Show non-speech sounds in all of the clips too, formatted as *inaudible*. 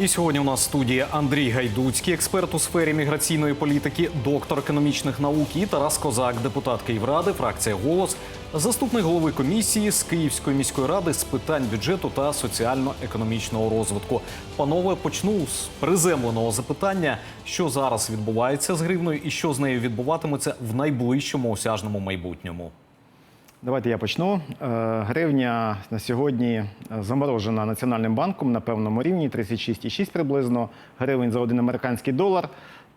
І сьогодні у нас в студії Андрій Гайдуцький, експерт у сфері міграційної політики, доктор економічних наук і Тарас Козак, депутат Київради, фракція Голос, заступник голови комісії з Київської міської ради з питань бюджету та соціально-економічного розвитку. Панове, почну з приземленого запитання, що зараз відбувається з гривною і що з нею відбуватиметься в найближчому осяжному майбутньому. Давайте я почну. Е, Гривня на сьогодні е, заморожена Національним банком на певному рівні 36,6 приблизно гривень за один американський долар.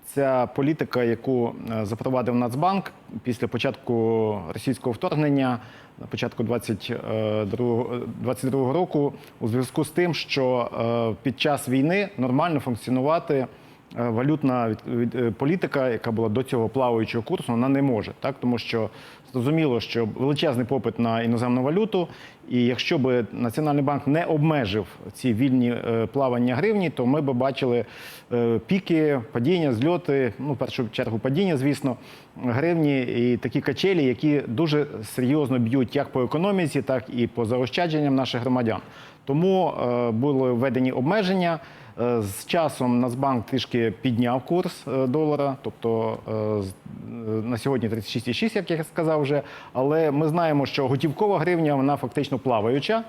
Ця політика, яку е, запровадив Нацбанк після початку російського вторгнення на початку 22 22 року, у зв'язку з тим, що під час війни нормально функціонувати валютна від- від- е, політика, яка була до цього плаваючого курсу, вона не може, так тому що зрозуміло, що величезний попит на іноземну валюту, і якщо би Національний банк не обмежив ці вільні е, плавання гривні, то ми б бачили е, піки, падіння, зльоти, ну в першу чергу падіння, звісно, гривні і такі качелі, які дуже серйозно б'ють як по економіці, так і по заощадженням наших громадян. Тому е, були введені обмеження. Е, З часом Нацбанк трішки підняв курс е, долара, тобто е, на сьогодні 36,6, як я сказав вже. Але ми знаємо, що готівкова гривня вона фактично плаваюча.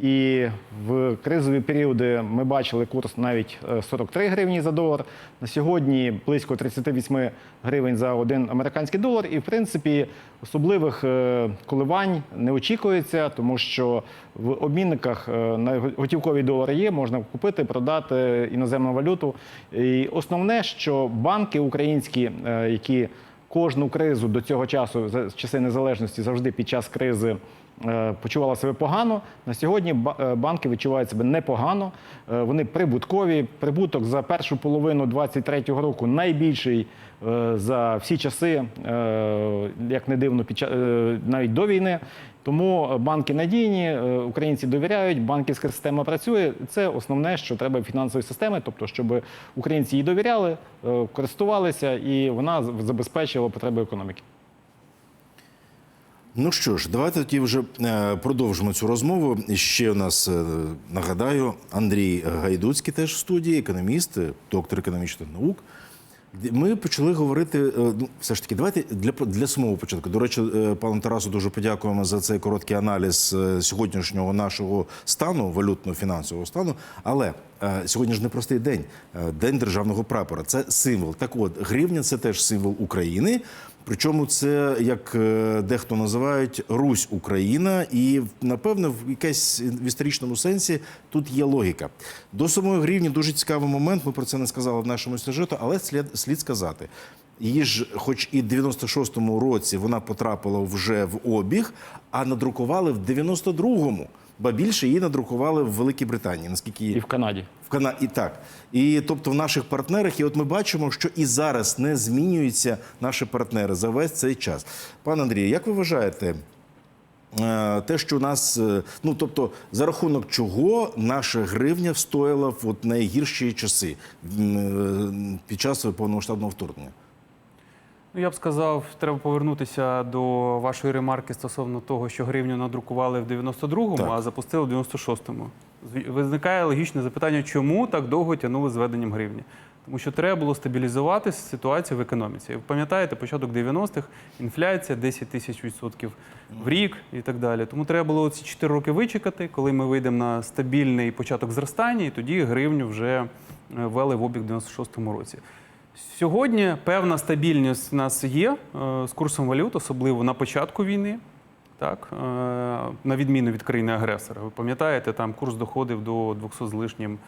І в кризові періоди ми бачили курс навіть е, 43 гривні за долар. На сьогодні близько 38 гривень за один американський долар. І в принципі особливих е, коливань не очікується, тому що в обмінниках е, на готівкові долари є, можна купити, продати іноземну валюту. І основне, що банки українські, які кожну кризу до цього часу, за часи незалежності, завжди під час кризи. Е, Почувала себе погано. На сьогодні е, банки відчувають себе непогано. Е, Вони прибуткові. Прибуток за першу половину 2023 року найбільший за всі часи, як не дивно, навіть до війни. Тому банки надійні, українці довіряють, банківська система працює. Це основне, що треба в фінансовій системі, тобто, щоб українці їй довіряли, користувалися, і вона з- забезпечила потреби економіки. Ну що ж, давайте тоді вже е, продовжимо цю розмову. Ще у нас е, нагадаю Андрій Гайдуцький, теж в студії, економіст, е, доктор економічних наук. Ми почали говорити. Ну, все ж таки, давайте для для самого початку. До речі, пану Тарасу дуже подякуємо за цей короткий аналіз сьогоднішнього нашого стану, валютно-фінансового стану. Але сьогодні ж непростий день, день державного прапора. Це символ. Так от, гривня це теж символ України. Причому це, як е, дехто називають, Русь Україна, і напевно в якесь в історичному сенсі тут є логіка. До самої гривні дуже цікавий момент. Ми про це не сказали в нашому сюжету, але слід, слід сказати. Її ж, хоч і в 96-му році вона потрапила вже в обіг, а надрукували в 92-му. Ба більше її надрукували в Великій Британії, наскільки І в Канаді. в Кана... І так. І тобто в наших партнерах, і от ми бачимо, що і зараз не змінюються наші партнери за весь цей час. Пане Андрію, як ви вважаєте? е, Те, що у нас, е, ну тобто, за рахунок чого наша гривня встояла в от найгірші часи е, під час повномасштабного вторгнення? Ну, я б сказав, треба повернутися до вашої ремарки стосовно того, що гривню надрукували в 92-му, Так. а запустили в 96-му. Зві- Виникає логічне запитання, чому так довго тягнули з введенням гривні? Тому що треба було стабілізувати ситуацію в економіці. Ви пам'ятаєте, початок 90-х, інфляція 10 тисяч відсотків в рік і так далі. Тому треба було ці 4 роки вичекати, коли ми вийдемо на стабільний початок зростання, і тоді гривню вже е, ввели в обіг в 96-му році. Сьогодні певна стабільність у нас є е, з курсом валют, особливо на початку війни. Так, е, на відміну від країни-агресора. Ви пам'ятаєте, там курс доходив до 200 з лишнім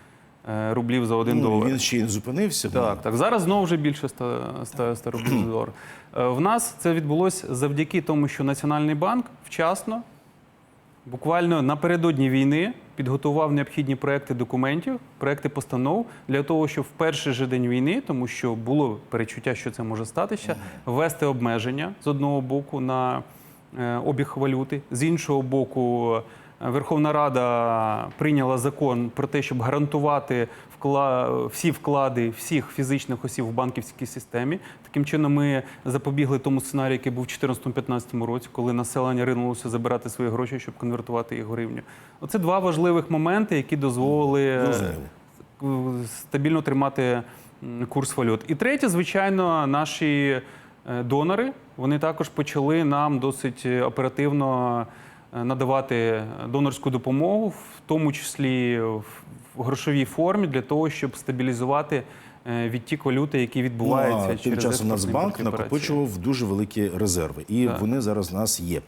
е, рублів за один ну, долар. Він ще й не зупинився. Так, так. Зараз знову вже більше 100, 100, 100 рублів за долар. В нас це відбулося завдяки тому, що Національний банк вчасно, буквально напередодні війни, підготував необхідні проекти документів, проекти постанов для того, щоб в перший же день війни, тому що було перечуття, що це може статися, ввести обмеження з одного боку на е, обіг валюти, з іншого боку. е, Верховна Рада прийняла закон про те, щоб гарантувати вкла... всі вклади всіх фізичних осіб в банківській системі. Таким чином, ми запобігли тому сценарію, який був у 2014-2015 році, коли населення ринулося забирати свої гроші, щоб конвертувати їх в гривню. Оце два важливих моменти, які дозволили Зрозуміло. стабільно тримати курс валют. І третє, звичайно, наші е, донори вони також почали нам досить оперативно е, надавати донорську допомогу, в тому числі в грошовій формі, для того, щоб стабілізувати е, відтік валюти, який відбувається Ну, а тим через часом Нацбанк накопичував дуже великі резерви, і Так. вони зараз в нас є.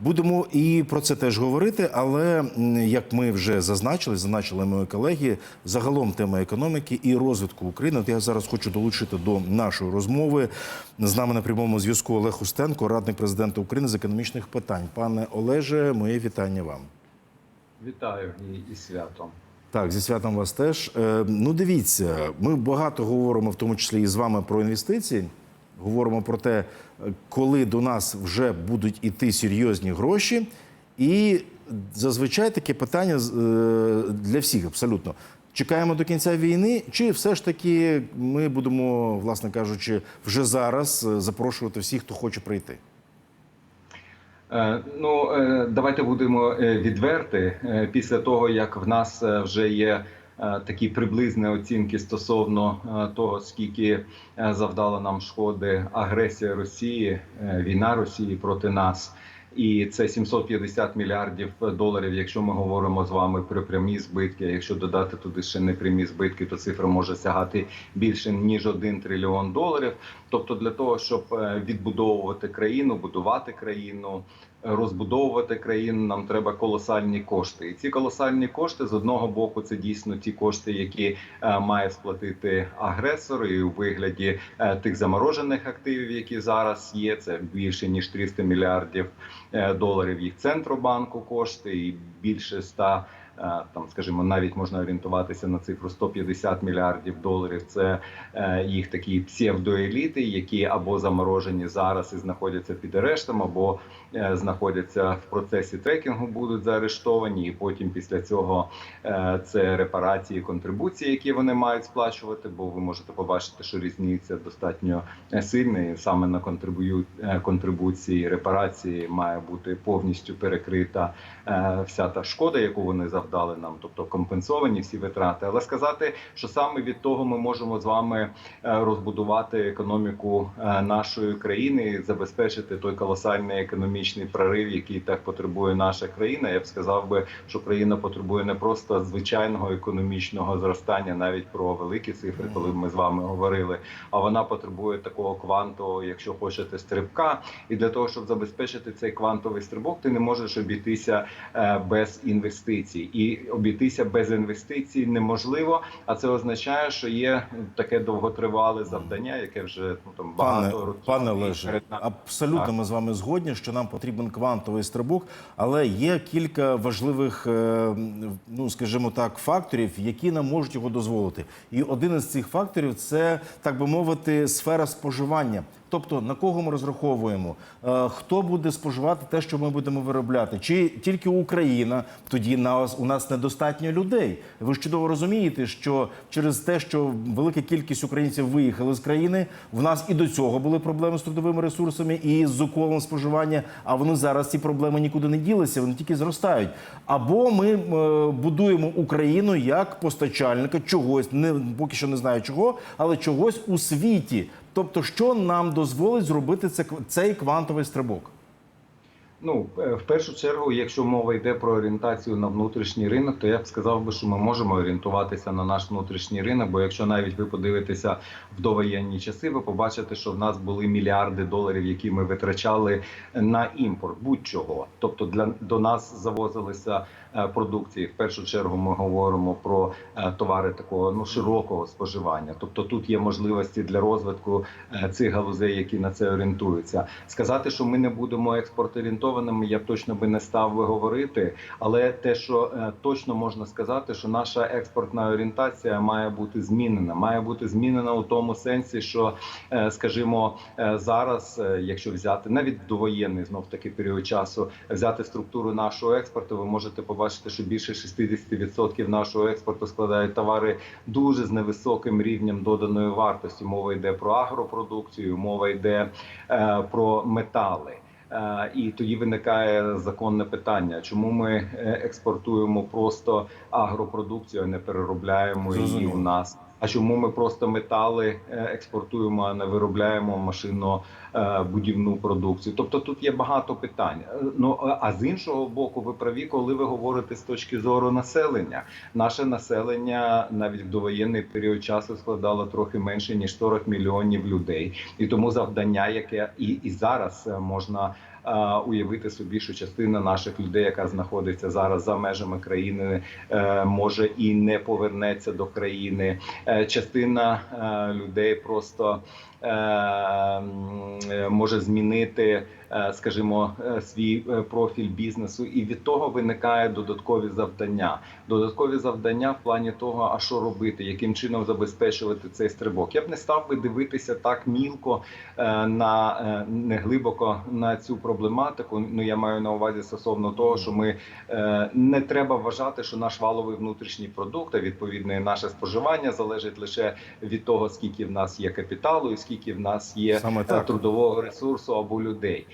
Будемо і про це теж говорити. Але як ми вже зазначили, зазначили мої колеги, загалом тема економіки і розвитку України. От я зараз хочу долучити до нашої розмови. З нами на прямому зв'язку Олег Устенко, радник президента України з економічних питань. Пане Олеже, моє вітання вам. Вітаю і, і святом. Так, зі святом вас теж. Е, ну, дивіться, ми багато говоримо, в тому числі і з вами про інвестиції. Говоримо про те, коли до нас вже будуть іти серйозні гроші. І зазвичай таке питання е, для всіх абсолютно. Чекаємо до кінця війни, чи все ж таки ми будемо, власне кажучи, вже зараз е, запрошувати всіх, хто хоче прийти? Е, ну, е, давайте будемо відверти. Е, Після того, як в нас вже є такі приблизні оцінки стосовно того, скільки завдала нам шкоди агресія Росії, війна Росії проти нас. І це 750 мільярдів доларів. Якщо ми говоримо з вами про прямі збитки. Якщо додати туди ще непрямі збитки, то цифра може сягати більше ніж 1 трильйон доларів. Тобто, для того, щоб е, відбудовувати країну, будувати країну, розбудовувати країну, нам треба колосальні кошти. І ці колосальні кошти з одного боку це дійсно ті кошти, які е, має сплатити агресор, і у вигляді е, тих заморожених активів, які зараз є. Це більше ніж 300 мільярдів е, доларів їх центробанку кошти, і більше 100 е, там, скажімо, навіть можна орієнтуватися на цифру 150 мільярдів доларів. Це їх такі псевдоеліти, які або заморожені зараз і знаходяться під арештом, або знаходяться в процесі трекінгу, будуть заарештовані, і потім після цього е, це репарації, контрибуції, які вони мають сплачувати. Бо ви можете побачити, що різниця достатньо е, сильна, і саме на контрибую е, контрибуції репарації має бути повністю перекрита е, вся та шкода, яку вони завдали нам, тобто компенсовані всі витрати. Але сказати, що саме від того ми можемо з вами е, розбудувати економіку е, нашої країни, забезпечити той колосальний економічний прорив, який так потребує наша країна. Я б сказав би, що країна потребує не просто звичайного економічного зростання, навіть про великі цифри, коли ми з вами говорили. А вона потребує такого квантового, якщо хочете, стрибка. І для того, щоб забезпечити цей квантовий стрибок, ти не можеш обійтися е, без інвестицій, і обійтися без інвестицій неможливо. А це означає, що є таке довготривале завдання, яке вже ну там багато Пане, років пане перед абсолютно Так. ми з вами згодні, що нам потрібен квантовий стрибок, але є кілька важливих, е, ну скажімо так, факторів, які нам можуть його дозволити. І один із цих факторів це так би мовити сфера споживання. Тобто на кого ми розраховуємо, Е, хто буде споживати те, що ми будемо виробляти, чи тільки Україна? Тоді нас у нас недостатньо людей. Ви ж чудово розумієте, що через те, що велика кількість українців виїхали з країни, в нас і до цього були проблеми з трудовими ресурсами і з уколом споживання. А вони зараз ці проблеми нікуди не ділися, вони тільки зростають. Або ми е, будуємо Україну як постачальника чогось, не поки що не знаю чого, але чогось у світі. Тобто, що нам дозволить зробити це цей квантовий стрибок? Ну, е, в першу чергу, якщо мова йде про орієнтацію на внутрішній ринок, то я б сказав би, що ми можемо орієнтуватися на наш внутрішній ринок. Бо якщо навіть ви подивитеся в довоєнні часи, ви побачите, що в нас були мільярди доларів, які ми витрачали на імпорт будь-чого. Тобто для до нас завозилися е, продукції. В першу чергу ми говоримо про е, товари такого ну широкого споживання. Тобто тут є можливості для розвитку цих галузей, які на це орієнтуються. Сказати, що ми не будемо експорт-орієнтованими, я б точно би не став би говорити. Але те, що е, точно можна сказати, що наша експортна орієнтація має бути змінена. Має бути змінена у тому сенсі, що, е, скажімо, е, зараз, якщо взяти навіть довоєнний знов таки період часу, взяти структуру нашого експорту, ви можете побачити, що більше 60% нашого експорту складають товари дуже з невисоким рівнем доданої вартості. Мова йде про агропродукцію, мова йде про метали. Е, І тоді виникає законне питання, чому ми е, експортуємо просто агропродукцію, а не переробляємо її у нас. А чому ми просто метали е, експортуємо, а не виробляємо машинно-будівну продукцію? Тобто тут є багато питань. Е, Ну а- з іншого боку, ви праві, коли ви говорите з точки зору населення. Наше населення навіть в довоєнний період часу складало трохи менше ніж 40 мільйонів людей, і тому завдання, яке і, і зараз е, можна. Уявити собі, що частина наших людей, яка знаходиться зараз за межами країни, е, може і не повернеться до країни. Е, Частина е, людей просто може змінити, скажімо, е, свій е, профіль бізнесу, і від того виникає додаткові завдання. Додаткові завдання в плані того, а що робити, яким чином забезпечувати цей стрибок. Я б не став би дивитися так мілко е, на е, не глибоко на цю проблематику. Ну я маю на увазі стосовно того, що ми е, не треба вважати, що наш валовий внутрішній продукт, а відповідно і наше споживання залежить лише від того, скільки в нас є капіталу, і скільки в нас є Саме е, так. трудового ресурсу або людей.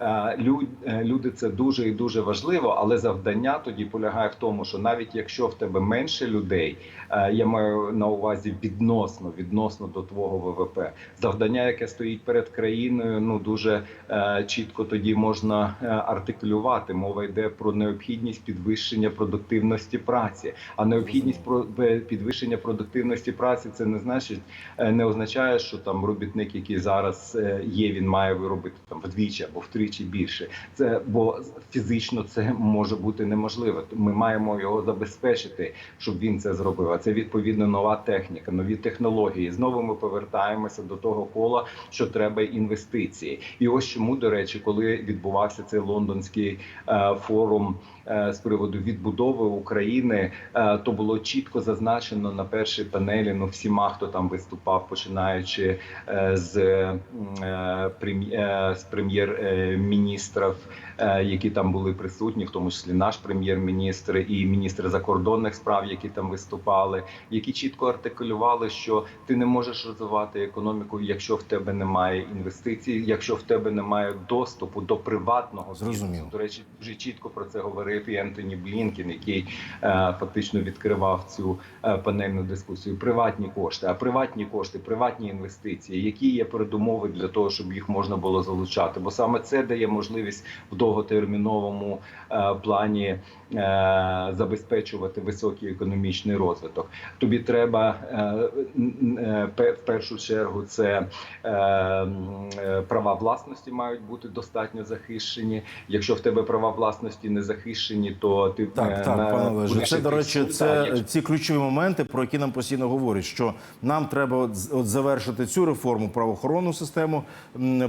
Е, е, Люди це дуже і дуже важливо, але завдання тоді полягає в тому, що навіть якщо в тебе менше людей, е, я маю на увазі відносно відносно до твого ВВП, завдання, яке стоїть перед країною, ну дуже чітко тоді можна артикулювати. Мова йде про необхідність підвищення продуктивності праці. А необхідність підвищення продуктивності праці це не значить, не означає, що там робітник, який зараз є, він має виробити там вдвічі або втричі більше. Це бо фізично це може бути неможливо. Ми маємо його забезпечити, щоб він це зробив. А це відповідно нова техніка, нові технології. Знову ми повертаємося до того кола, що треба інвестиції. І ось чому, до речі, коли відбувався цей лондонський е, форум з приводу відбудови України, е, то було чітко зазначено на першій панелі. Ну всіма, хто там виступав, починаючи е, з е, е, з прем'єр-міністрів, е, які там були присутні, в тому числі наш прем'єр-міністр і міністр закордонних справ, які там виступали, які чітко артикулювали, що ти не можеш розвивати економіку, якщо в тебе немає інвестицій, якщо в тебе немає доступу до приватного Зрозуміло. До речі, дуже чітко про це говорив і Ентоні Блінкін, який е, фактично відкривав цю е, панельну дискусію. Приватні кошти, а приватні кошти, приватні інвестиції, які є передумови для того, щоб їх можна було залучати, бо саме це дає можливість в довготерміновому е, плані е, забезпечувати високий економічний розвиток. Тобі треба е, е, в першу чергу це права власності мають бути достатньо захищені. Якщо в тебе права власності не захищені, то ти Так, е, так, на- пане Олеже, це, до речі, це а якщо- ці ключові моменти, про які нам постійно говорять, що нам треба от, з- от завершити цю реформу правоохоронну систему,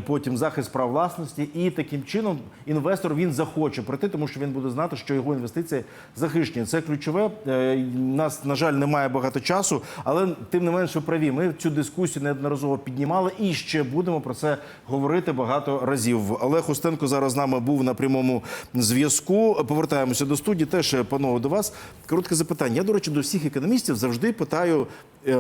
потім захист прав власності, і таким чином інвестор він захоче прийти, тому що він буде знати, що його інвестиції захищені. Це ключове. Е, У нас, на жаль, немає багато часу, але тим не менше праві. Ми цю дискусію неодноразово піднімали і ще будемо про це говорити багато разів. Олег Устенко зараз з нами був на прямому зв'язку. Повертаємося до студії. Теж е, панове до вас. Коротке запитання. Я, до речі, до всіх економістів завжди питаю е,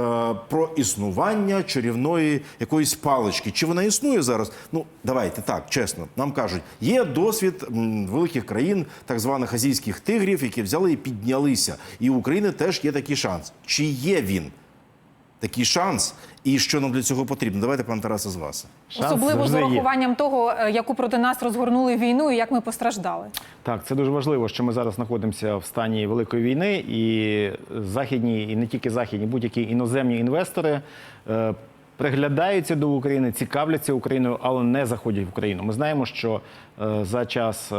про існування чарівної якоїсь палички. Чи вона існує зараз? Ну давайте так, чесно. Нам кажуть, є досвід м, великих країн, так званих азійських тигрів, які взяли і піднялися. І у України теж є такий шанс. Чи є він? Такий шанс, і що нам для цього потрібно? Давайте, пан Тарасе, з вас. Шанс Особливо з урахуванням того, е, яку проти нас розгорнули війну і як ми постраждали. Так, це дуже важливо, що ми зараз знаходимося в стані великої війни, і західні, і не тільки західні, будь-які іноземні інвестори е, приглядаються до України, цікавляться Україною, але не заходять в Україну. Ми знаємо, що е, за час е,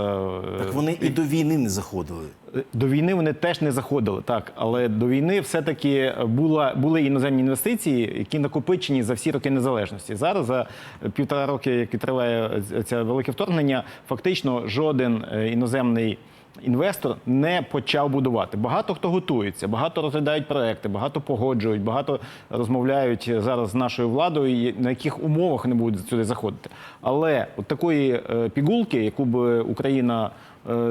Так вони і до війни не заходили. до війни вони теж не заходили, так, але до війни все-таки була, були іноземні інвестиції, які накопичені за всі роки незалежності. Зараз за півтора роки, які триває це велике вторгнення, фактично жоден е, іноземний. Інвестор не почав будувати. Багато хто готується, багато розглядають проекти, багато погоджують, багато розмовляють зараз з нашою владою, на яких умовах не будуть сюди заходити. Але от такої е, пігулки, яку б Україна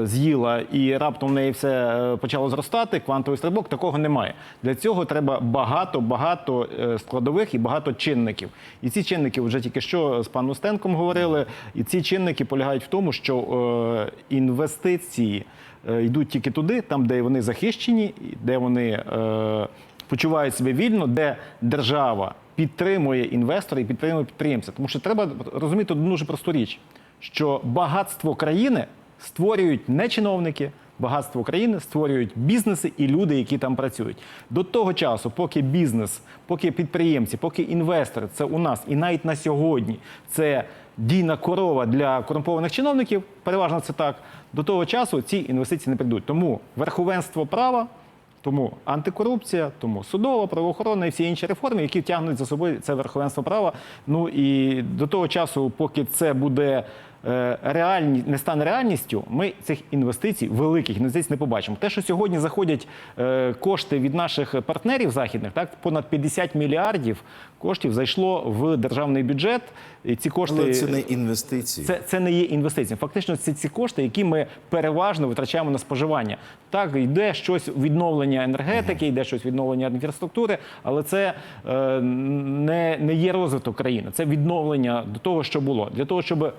з'їла і раптом в неї все е, почало зростати, квантовий стрибок, такого немає. Для цього треба багато, багато е, складових і багато чинників. І ці чинники вже тільки що з паном Стенком говорили. І ці чинники полягають в тому, що е, інвестиції е, йдуть тільки туди, там, де вони захищені, де вони е, почувають себе вільно, де держава підтримує інвестора і підтримує підприємця. Тому що треба розуміти одну дуже просту річ, що багатство країни створюють не чиновники. Багатство країни створюють бізнеси і люди, які там працюють. До того часу, поки бізнес, поки підприємці, поки інвестори, це у нас і навіть на сьогодні це дійна корова для корумпованих чиновників, переважно це так. До того часу ці інвестиції не прийдуть. Тому верховенство права, тому антикорупція, тому судова, правоохоронна і всі інші реформи, які тягнуть за собою це верховенство права. Ну і до того часу, поки це буде реальні, не стане реальністю, ми цих інвестицій, великих інвестицій не побачимо. Те, що сьогодні заходять е, кошти від наших партнерів західних, так понад 50 мільярдів коштів зайшло в державний бюджет. І ці кошти Але це не інвестиції. це, це не є інвестиціями. Фактично, це ці кошти, які ми переважно витрачаємо на споживання. Так, йде щось відновлення енергетики, йде щось відновлення інфраструктури, але це е, не, не є розвиток країни. Це відновлення до того, що було. Для того, щоб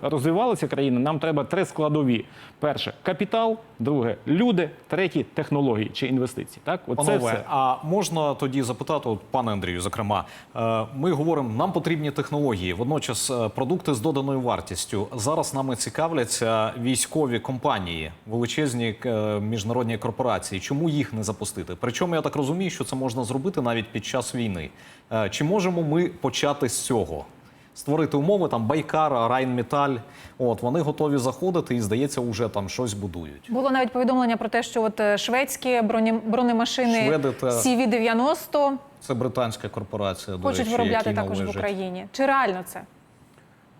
розвивалася країна, нам треба три складові: перше капітал, друге люди, третє технології чи інвестиції. Так, оце Панове, все. а можна тоді запитати, от, пане Андрію, зокрема, е, ми говоримо, нам потрібні технології, водночас е, продукти з доданою вартістю. Зараз нами цікавляться військові компанії, величезні е, міжнародні корпорації. Чому їх не запустити? Причому я так розумію, що це можна зробити навіть під час війни. Чи можемо ми почати з цього? Створити умови там Байкар, Райнметаль. От вони готові заходити і здається, вже там щось будують. Було навіть повідомлення про те, що от е, шведські броні, бронемашини Шведи та- CV-90 Це британська корпорація. до хочуть речі, виробляти якій також в. Україні. Чи реально це?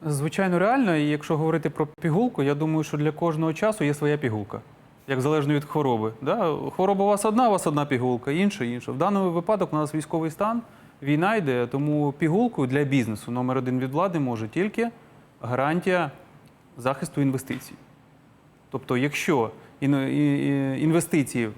Звичайно, реально. І якщо говорити про пігулку, я думаю, що для кожного часу є своя пігулка. Як залежно від хвороби. Да? Хвороба у вас одна, у вас одна пігулка, інша, інша. В даному випадку у нас військовий стан, війна йде, тому пігулкою для бізнесу номер один від влади може тільки гарантія захисту інвестицій. Тобто, якщо інвестиції,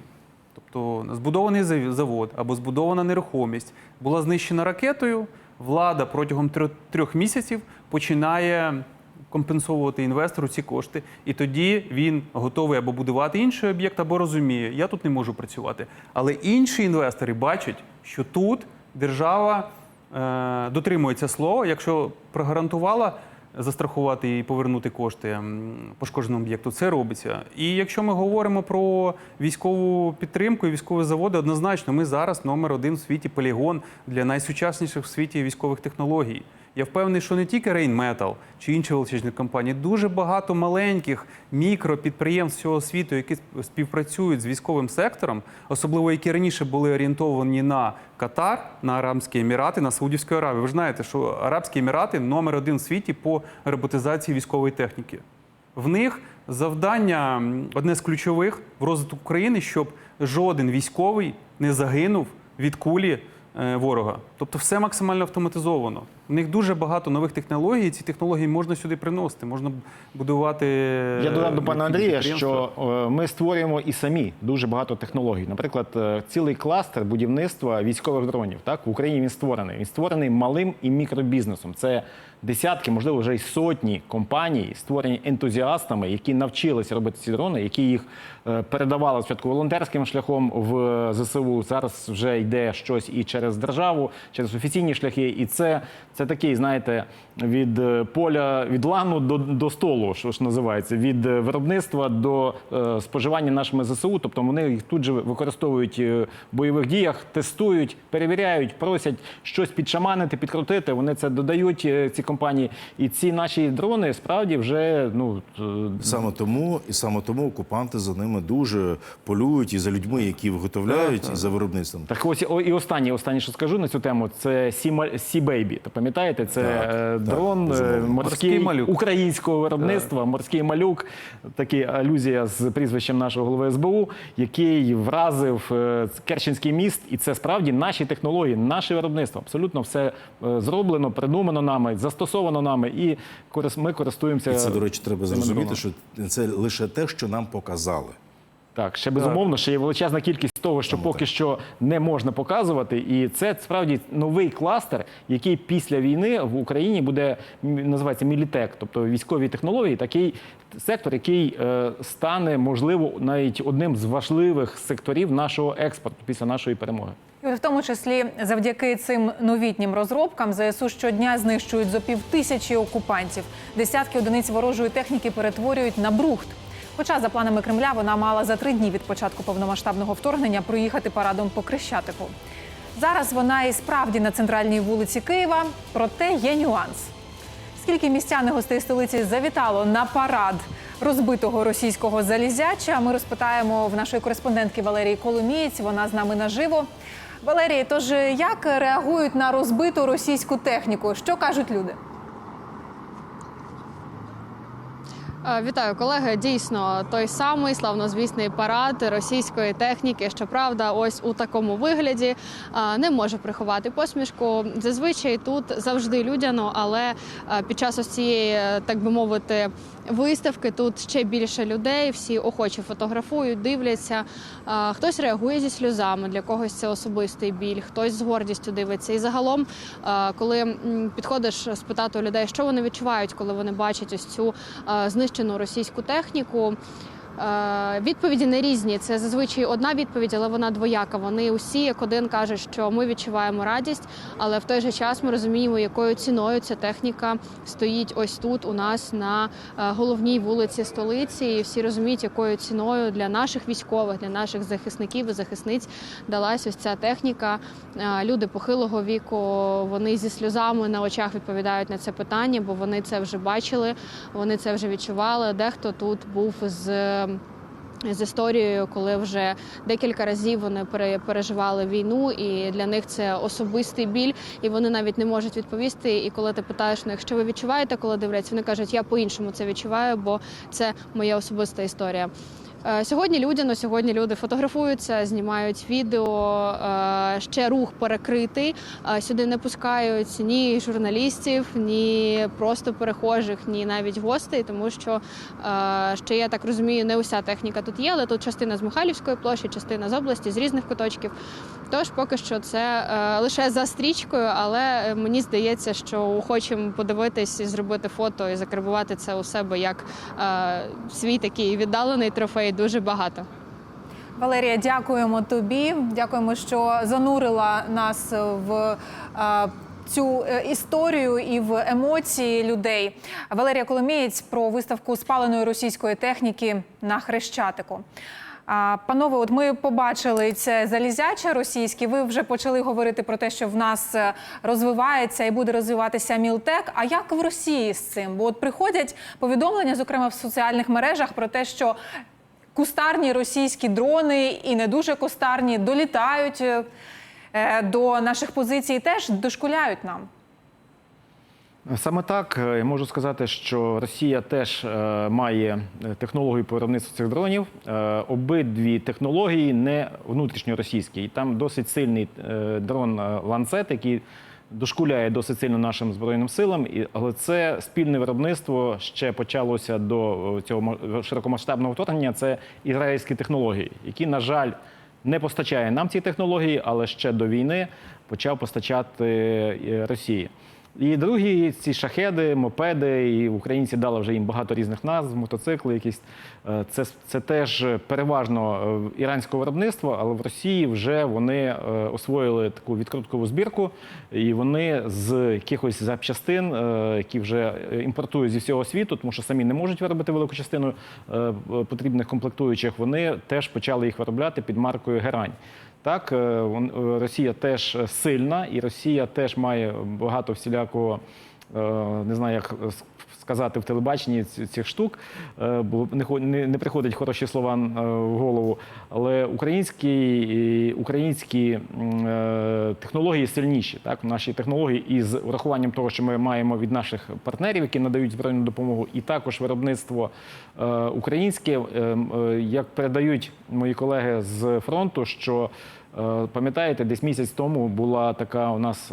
тобто збудований зав- завод або збудована нерухомість була знищена ракетою, влада протягом трьох місяців починає компенсовувати інвестору ці кошти, і тоді він готовий або будувати інший об'єкт, або розуміє, я тут не можу працювати. Але інші інвестори бачать, що тут держава е, дотримується слова, якщо прогарантувала застрахувати і повернути кошти пошкодженому об'єкту. Це робиться. І якщо ми говоримо про військову підтримку і військові заводи, однозначно ми зараз номер один в світі полігон для найсучасніших в світі військових технологій. Я впевнений, що не тільки Rainmetal чи інші величезні компанії, дуже багато маленьких мікропідприємств цього світу, які співпрацюють з військовим сектором, особливо які раніше були орієнтовані на Катар, на Арабські Емірати, на Саудівську Аравію. Ви ж знаєте, що Арабські Емірати номер один в світі по роботизації військової техніки. В них завдання одне з ключових в розвитку країни, щоб жоден військовий не загинув від кулі е, ворога. Тобто все максимально автоматизовано. У них дуже багато нових технологій. Ці технології можна сюди приносити, можна будувати. Я додам до пана Андрія, що е, ми створюємо і самі дуже багато технологій. Наприклад, е, цілий кластер будівництва військових дронів. Так в Україні він створений. Він створений малим і мікробізнесом. Це десятки, можливо, вже й сотні компаній, створені ентузіастами, які навчилися робити ці дрони, які їх е, передавали спочатку волонтерським шляхом в ЗСУ. Зараз вже йде щось і через державу, через офіційні шляхи. І це, це такий, знаєте, від е, поля від лану до, до столу, що ж називається, від е, виробництва до е, споживання нашими ЗСУ. Тобто вони їх тут же використовують е, в бойових діях, тестують, перевіряють, просять щось підшаманити, підкрутити. Вони це додають е, ці компанії. І ці наші дрони справді вже ну е, Саме тому і саме тому окупанти за ними дуже полюють і за людьми, які виготовляють, і за виробництвом. так ось і останнє, останнє, що скажу на цю тему, це Сі Baby. Тобто Пам'ятаєте, це Так, е, так, дрон е, морський, Морський малюк. українського виробництва, морський малюк. Такі алюзія з прізвищем нашого голови СБУ, який вразив Керченський міст, і це справді наші технології, наше виробництво. Абсолютно все зроблено, придумано нами, застосовано нами, і ми користуємося. І це, до речі, треба зрозуміти, що це лише те, що нам показали. Так, ще безумовно, ще є величезна кількість того, що поки що не можна показувати, і це справді новий кластер, який після війни в Україні буде називається Мілітек, тобто військові технології, такий сектор, який е, стане можливо навіть одним з важливих секторів нашого експорту після нашої перемоги. В тому числі завдяки цим новітнім розробкам ЗСУ щодня знищують зо півтисячі окупантів. Десятки одиниць ворожої техніки перетворюють на брухт. Хоча за планами Кремля вона мала за три дні від початку повномасштабного вторгнення проїхати парадом по Крещатику. Зараз вона і справді на центральній вулиці Києва, проте є нюанс. Скільки містян і гостей столиці завітало на парад розбитого російського залізяча? Ми розпитаємо в нашої кореспондентки Валерії Коломієць. Вона з нами наживо. Валерії, тож як реагують на розбиту російську техніку? Що кажуть люди? Е, Вітаю, колеги. Дійсно, той самий славнозвісний парад російської техніки. Щоправда, ось у такому вигляді е, не може приховати посмішку. Зазвичай тут завжди людяно, але е, під час ось цієї, е, так би мовити, виставки тут ще більше людей. Всі охоче фотографують, дивляться. Е, Хтось реагує зі сльозами. Для когось це особистий біль, хтось з гордістю дивиться. І загалом, е, коли підходиш спитати у людей, що вони відчувають, коли вони бачать ось цю е, знищену російську техніку. Е, Відповіді не різні. Це зазвичай одна відповідь, але вона двояка. Вони усі як один кажуть, що ми відчуваємо радість, але в той же час ми розуміємо, якою ціною ця техніка стоїть ось тут у нас на е, головній вулиці столиці. І всі розуміють, якою ціною для наших військових, для наших захисників і захисниць далась ось ця техніка. Е, Люди похилого віку вони зі сльозами на очах відповідають на це питання, бо вони це вже бачили, вони це вже відчували. Дехто тут був з. З історією, коли вже декілька разів вони пере- переживали війну, і для них це особистий біль, і вони навіть не можуть відповісти. І коли ти питаєш них, що ви відчуваєте, коли дивляться, вони кажуть, я по-іншому це відчуваю, бо це моя особиста історія. Е, Сьогодні людяно, сьогодні люди фотографуються, знімають відео. е, Ще рух перекритий. Е, Сюди не пускають ні журналістів, ні просто перехожих, ні навіть гостей, тому що ще я так розумію, не уся техніка тут є, але тут частина з Михайлівської площі, частина з області, з різних куточків. Тож поки що це е, лише за стрічкою, але е, мені здається, що хочемо подивитись і зробити фото і закарбувати це у себе як е, свій такий віддалений трофей. Дуже багато. Валерія, дякуємо тобі. Дякуємо, що занурила нас в е, цю е, історію і в емоції людей. Валерія Коломієць про виставку спаленої російської техніки на Хрещатику. Панове, от ми побачили це залізяче російське. Ви вже почали говорити про те, що в нас е, розвивається і буде розвиватися Мілтек. А як в Росії з цим? Бо от приходять повідомлення, зокрема в соціальних мережах, про те, що кустарні російські дрони і не дуже кустарні долітають е, е, до наших позицій, теж дошкуляють нам. Саме так е, можу сказати, що Росія теж е, має е, технологію по цих дронів. Обидві технології не внутрішньоросійські. Там досить сильний дрон ланцет, який дошкуляє досить сильно нашим збройним силам. Але це спільне виробництво ще почалося до цього широкомасштабного вторгнення. Це ізраїльські технології, які, на жаль, не постачає нам ці технології, але ще до війни почав постачати Росії. І другі ці шахеди, мопеди, і українці дали вже їм багато різних назв, мотоцикли якісь. Е, Це, це теж переважно е, іранського виробництва, але в Росії вже вони е, освоїли таку відкруткову збірку, і вони з якихось запчастин, які вже імпортують зі всього світу, тому що самі не можуть виробити велику частину потрібних комплектуючих, вони теж почали їх виробляти під маркою Герань. Так, е, е, Росія теж сильна, і Росія теж має багато всілякого, е, не знаю, як сказати в телебаченні цих штук, е, бо не, не, приходять хороші слова е, в голову. Але українські, українські е, технології сильніші. Так? Наші технології із урахуванням того, що ми маємо від наших партнерів, які надають збройну допомогу, і також виробництво українське, як передають мої колеги з фронту, що пам'ятаєте, десь місяць тому була така у нас.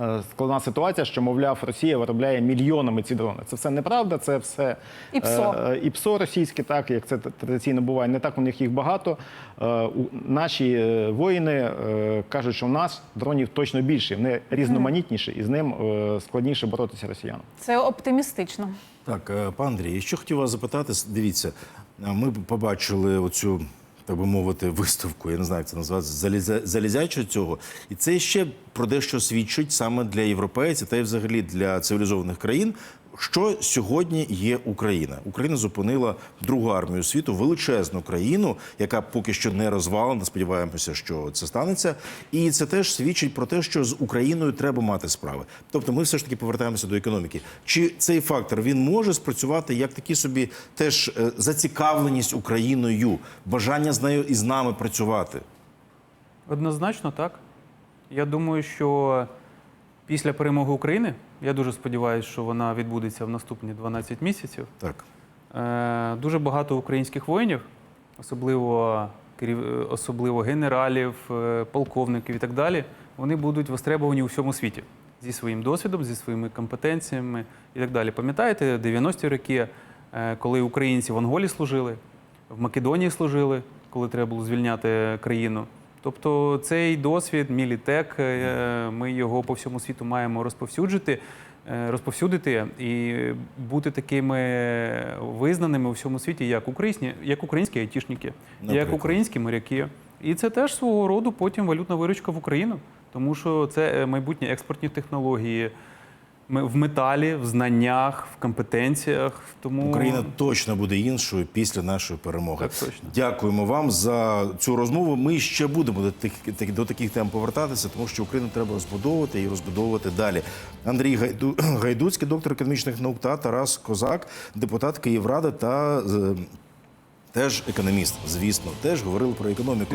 Е, Складна ситуація, що мовляв, Росія виробляє мільйонами ці дрони. Це все неправда, це все І ПСО. е, і ПСО російське, так як це традиційно буває. Не так у них їх багато. Е, у- Наші е, воїни е, кажуть, що у нас дронів точно більше, вони різноманітніші, і з ним е, складніше боротися росіянам. Це оптимістично. Так, пан Андрій, що хотів вас запитати, дивіться, ми побачили оцю, так би мовити, виставку, я не знаю, як це називається, залізя, залізячого цього. І це ще про дещо свідчить саме для європейців та й взагалі для цивілізованих країн. Що сьогодні є Україна? Україна зупинила другу армію світу, величезну країну, яка поки що не розвалена. Сподіваємося, що це станеться. І це теж свідчить про те, що з Україною треба мати справи. Тобто, ми все ж таки повертаємося до економіки. Чи цей фактор він може спрацювати як такі собі теж е, зацікавленість Україною, бажання з нею і з нами працювати? Однозначно так. Я думаю, що після перемоги України, я дуже сподіваюся, що вона відбудеться в наступні 12 місяців. Так. Е, Дуже багато українських воїнів, особливо особливо генералів, е, полковників і так далі, вони будуть востребовані у всьому світі зі своїм досвідом, зі своїми компетенціями і так далі. Пам'ятаєте, 90-ті роки, е, коли українці в Анголі служили, в Македонії служили, коли треба було звільняти країну. Тобто цей досвід, мілітек, е, ми його по всьому світу маємо розповсюджити, е, розповсюдити і бути такими визнаними у всьому світі, як українські, як українські айтішники, як українські моряки. І це теж свого роду потім валютна виручка в Україну, тому що це е, майбутні експортні технології в металі, в знаннях, в компетенціях. Тому Україна точно буде іншою після нашої перемоги. Так точно. Дякуємо вам за цю розмову. Ми ще будемо до тих так- до таких тем повертатися, тому що Україну треба розбудовувати і розбудовувати далі. Андрій Гайду, *clears throat* Гайдуцький, доктор економічних наук та Тарас Козак, депутат Київради та е, теж економіст. Звісно, теж говорили про економіку.